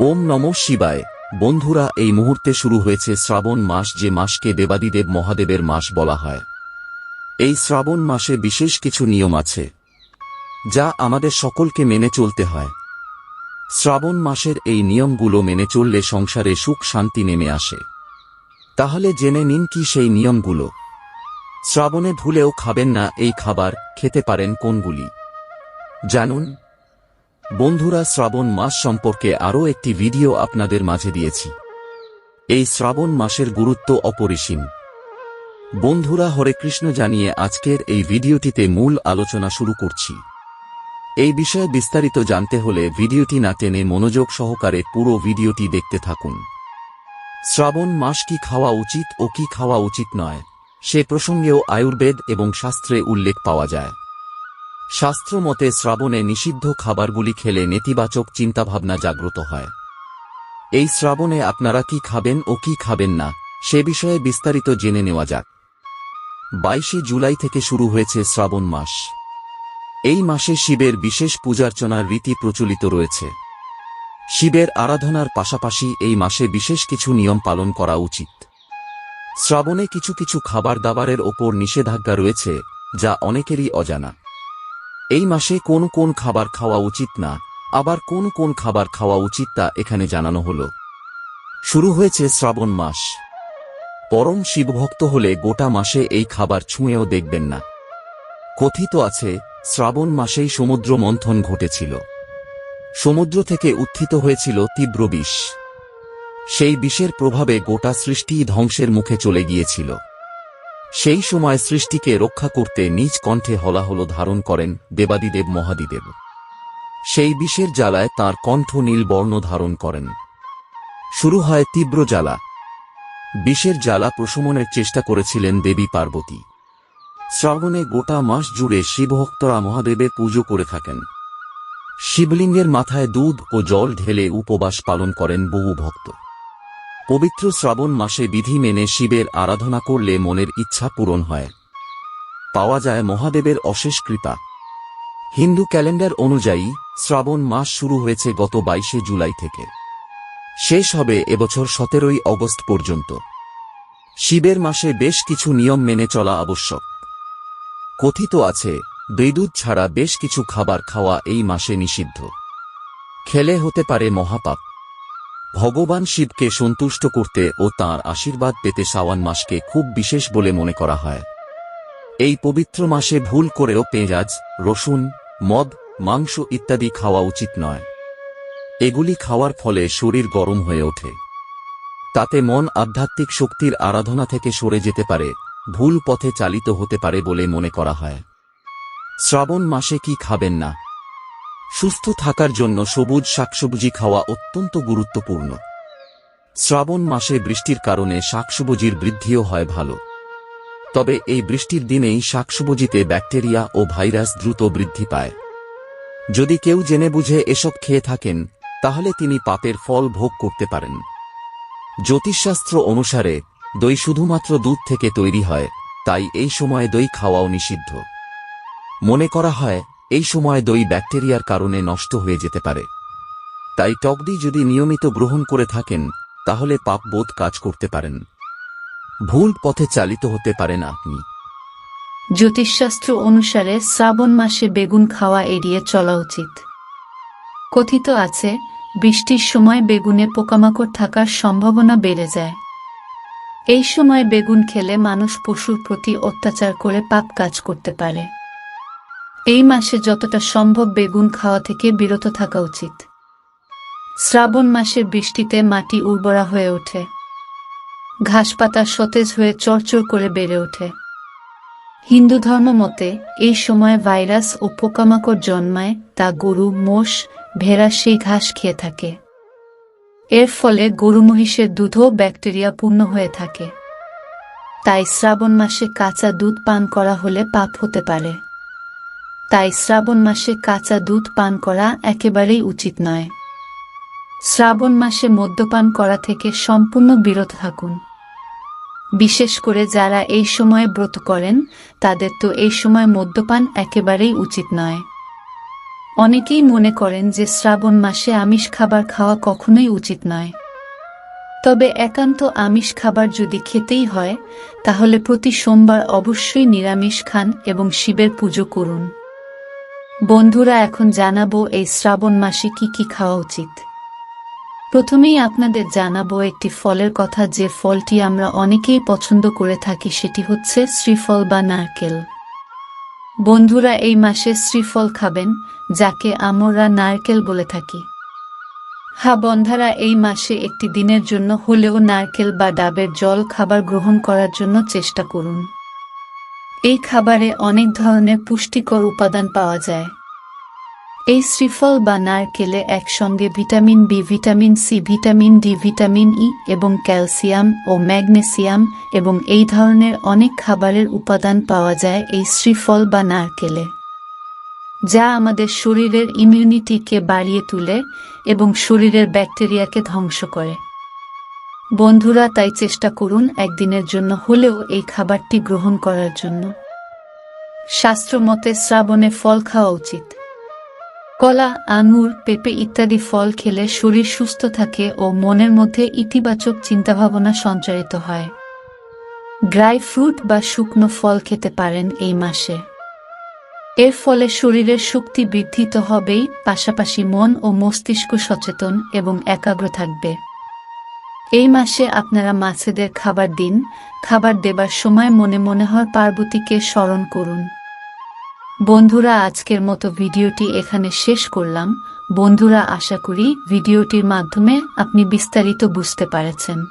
ওম নম শিবায়। বন্ধুরা, এই মুহূর্তে শুরু হয়েছে শ্রাবণ মাস যে মাসকে দেবাদিদেব মহাদেবের মাস বলা হয়। এই শ্রাবণ মাসে বিশেষ কিছু নিয়ম আছে, যা আমাদের সকলকে মেনে চলতে হয়। শ্রাবণ মাসের এই নিয়মগুলো মেনে চললে সংসারে সুখ শান্তি নেমে আসে। তাহলে জেনে নিন কি সেই নিয়মগুলো। শ্রাবণে ভুলেও খাবেন না এই খাবার, খেতে পারেন কোনগুলি। জানুন বন্ধুরা, শ্রাবণ মাস সম্পর্কে আরও একটি ভিডিও আপনাদের মাঝে দিয়েছি। এই শ্রাবণ মাসের গুরুত্ব অপরিসীম। বন্ধুরা, হরে কৃষ্ণ জানিয়ে আজকের এই ভিডিওটিতে মূল আলোচনা শুরু করছি। এই বিষয়ে বিস্তারিত জানতে হলে ভিডিওটি না টেনে মনোযোগ সহকারে পুরো ভিডিওটি দেখতে থাকুন। শ্রাবণ মাস কি খাওয়া উচিত ও কি খাওয়া উচিত নয়, সে প্রসঙ্গেও আয়ুর্বেদ এবং শাস্ত্রে উল্লেখ পাওয়া যায়। শাস্ত্র মতে শ্রাবণে নিষিদ্ধ খাবারগুলি খেলে নেতিবাচক চিন্তাভাবনা জাগ্রত হয়। এই শ্রাবণে আপনারা কি খাবেন ও কি খাবেন না, সে বিষয়ে বিস্তারিত জেনে নেওয়া যাক। বাইশে জুলাই থেকে শুরু হয়েছে শ্রাবণ মাস। এই মাসে শিবের বিশেষ পূজার্চনার রীতি প্রচলিত রয়েছে। শিবের আরাধনার পাশাপাশি এই মাসে বিশেষ কিছু নিয়ম পালন করা উচিত। শ্রাবণে কিছু কিছু খাবার দাবারের ওপর নিষেধাজ্ঞা রয়েছে, যা অনেকেরই অজানা। এই মাসে কোন কোন খাবার খাওয়া উচিত না, আবার কোন কোন খাবার খাওয়া উচিত তা এখানে জানানো হল। শুরু হয়েছে শ্রাবণ মাস। পরম শিবভক্ত হলে গোটা মাসে এই খাবার ছুঁয়েও দেখবেন না। কথিত আছে, শ্রাবণ মাসেই সমুদ্র মন্থন ঘটেছিল। সমুদ্র থেকে উত্থিত হয়েছিল তীব্র বিষ। সেই বিষের প্রভাবে গোটা সৃষ্টি ধ্বংসের মুখে চলে গিয়েছিল। সেই সময় সৃষ্টিকে রক্ষা করতে নিজ কণ্ঠে হলাহল ধারণ করেন দেবাদিদেব মহাদিদেব। সেই বিষের জ্বালায় তার কণ্ঠ নীল বর্ণ ধারণ করেন। শুরু হয় তীব্র জ্বালা। বিষের জ্বালা প্রশমনের চেষ্টা করেছিলেন দেবী পার্বতী। শ্রাবণে গোটা মাস জুড়ে শিবভক্তরা মহাদেবের পুজো করে থাকেন। শিবলিঙ্গের মাথায় দুধ ও জল ঢেলে উপবাস পালন করেন বহু ভক্ত। পবিত্র শ্রাবণ মাসে বিধি মেনে শিবের আরাধনা করলে মনের ইচ্ছা পূরণ হয়। পাওয়া যায় মহাদেবের অশেষ কৃপা। হিন্দু ক্যালেন্ডার অনুযায়ী শ্রাবণ মাস শুরু হয়েছে গত বাইশে জুলাই থেকে। শেষ হবে এবছর সতেরোই অগস্ট পর্যন্ত। শিবের মাসে বেশ কিছু নিয়ম মেনে চলা আবশ্যক। কথিত আছে দৈদুধ ছাড়া বেশ কিছু খাবার খাওয়া এই মাসে নিষিদ্ধ। খেলে হতে পারে মহাপাপ। ভগবান শিবকে সন্তুষ্ট করতে ও তাঁর আশীর্বাদ পেতে শাওয়ান মাসকে খুব বিশেষ বলে মনে করা হয়। এই পবিত্র মাসে ভুল করেও পেঁয়াজ, রসুন, মদ, মাংস ইত্যাদি খাওয়া উচিত নয়। এগুলি খাওয়ার ফলে শরীর গরম হয়ে ওঠে। তাতে মন আধ্যাত্মিক শক্তির আরাধনা থেকে সরে যেতে পারে, ভুল পথে চালিত হতে পারে বলে মনে করা হয়। শ্রাবণ মাসে কি খাবেন না? সুস্থ থাকার জন্য সবুজ শাকসবজি খাওয়া অত্যন্ত গুরুত্বপূর্ণ। শ্রাবণ মাসে বৃষ্টির কারণে শাকসবজির বৃদ্ধিও হয় ভালো। তবে এই বৃষ্টির দিনেই শাকসবজিতে ব্যাকটেরিয়া ও ভাইরাস দ্রুত বৃদ্ধি পায়। যদি কেউ জেনে বুঝে এসব খেয়ে থাকেন, তাহলে তিনি পাপের ফল ভোগ করতে পারেন। জ্যোতিষশাস্ত্র অনুসারে, দই শুধুমাত্র দুধ থেকে তৈরি হয়, তাই এই সময়ে দই খাওয়াও নিষিদ্ধ। মনে করা হয় এই সময় দই ব্যাকটেরিয়ার কারণে নষ্ট হয়ে যেতে পারে। তাই টকদি যদি নিয়মিত গ্রহণ করে থাকেন, তাহলে পাপবোধ কাজ করতে পারেন। ভুল পথে চালিত হতে পারেন আপনি। জ্যোতিষশাস্ত্র অনুসারে শ্রাবণ মাসে বেগুন খাওয়া এড়িয়ে চলা উচিত। কথিত আছে, বৃষ্টির সময় বেগুনে পোকামাকড় থাকার সম্ভাবনা বেড়ে যায়। এই সময় বেগুন খেলে মানুষ পশুর প্রতি অত্যাচার করে পাপ কাজ করতে পারে। এই মাসে যতটা সম্ভব বেগুন খাওয়া থেকে বিরত থাকা উচিত। শ্রাবণ মাসের বৃষ্টিতে মাটি উর্বরা হয়ে ওঠে। ঘাসপাতা সতেজ হয়ে চরচর করে বেড়ে ওঠে। হিন্দু ধর্ম মতে, এই সময় ভাইরাস ও পোকামাকড় জন্মায় তা গরু, মোষ, ভেড়া সেই ঘাস খেয়ে থাকে। এর ফলে গরু মহিষের দুধও ব্যাকটেরিয়া পূর্ণ হয়ে থাকে। তাই শ্রাবণ মাসে কাঁচা দুধ পান করা হলে পাপ হতে পারে। তাই শ্রাবণ মাসে কাঁচা দুধ পান করা একেবারেই উচিত নয়। শ্রাবণ মাসে মদ্যপান করা থেকে সম্পূর্ণ বিরত থাকুন। বিশেষ করে যারা এই সময়ে ব্রত করেন, তাদের তো এই সময় মদ্যপান একেবারেই উচিত নয়। অনেকেই মনে করেন যে শ্রাবণ মাসে আমিষ খাবার খাওয়া কখনোই উচিত নয়। তবে একান্ত আমিষ খাবার যদি খেতেই হয়, তাহলে প্রতি সোমবার অবশ্যই নিরামিষ খান এবং শিবের পুজো করুন। বন্ধুরা, এখন জানাব এই শ্রাবণ মাসে কি কি খাওয়া উচিত। প্রথমেই আপনাদের জানাব একটি ফলের কথা, যে ফলটি আমরা অনেকেই পছন্দ করে থাকি, সেটি হচ্ছে শ্রীফল বা নারকেল। বন্ধুরা, এই মাসে শ্রীফল খাবেন, যাকে আমরা নারকেল বলে থাকি। হা বন্ধারা, এই মাসে একটি দিনের জন্য হলেও নারকেল বা ডাবের জল খাবার গ্রহণ করার জন্য চেষ্টা করুন। এই খাবারে অনেক ধরনের পুষ্টিকর উপাদান পাওয়া যায়। এই শ্রীফল বা নারকেলে একসঙ্গে vitamin B, vitamin C, vitamin D, vitamin E এবং ক্যালসিয়াম ও ম্যাগনেসিয়াম এবং এই ধরনের অনেক খাবারের উপাদান পাওয়া যায় এই শ্রীফল বা নারকেলে। যা আমাদের শরীরের ইমিউনিটিকে বাড়িয়ে তুলে এবং শরীরের ব্যাকটেরিয়াকে ধ্বংস করে। বন্ধুরা, তাই চেষ্টা করুন একদিনের জন্য হলেও এই খাবারটি গ্রহণ করার জন্য। শাস্ত্রমতে শ্রাবণে ফল খাওয়া উচিত। কলা, আঙুর, পেঁপে ইত্যাদি ফল খেলে শরীর সুস্থ থাকে ও মনের মধ্যে ইতিবাচক চিন্তাভাবনা সঞ্চারিত হয়। ড্রাই ফ্রুট বা শুকনো ফল খেতে পারেন এই মাসে। এর ফলে শরীরের শক্তি বৃদ্ধি তো হবেই, পাশাপাশি মন ও মস্তিষ্ক সচেতন এবং একাগ্র থাকবে। এই মাসে আপনারা মাছেদের খাবার দিন, খাবার দেবার সময় মনে মনে হয় পার্বতীকে স্মরণ করুন। বন্ধুরা, আজকের মতো ভিডিওটি এখানে শেষ করলাম। বন্ধুরা, আশা করি ভিডিওটির মাধ্যমে আপনি বিস্তারিত বুঝতে পারেছেন।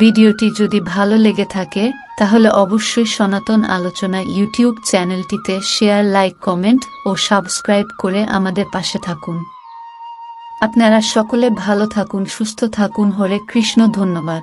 ভিডিওটি যদি ভালো লেগে থাকে, তাহলে অবশ্যই সনাতন আলোচনা ইউটিউব চ্যানেলটিতে শেয়ার, লাইক, কমেন্ট ও সাবস্ক্রাইব করে আমাদের পাশে থাকুন। আপনারা সকলে ভালো থাকুন সুস্থ থাকুন। হরে কৃষ্ণ ধন্যবাদ।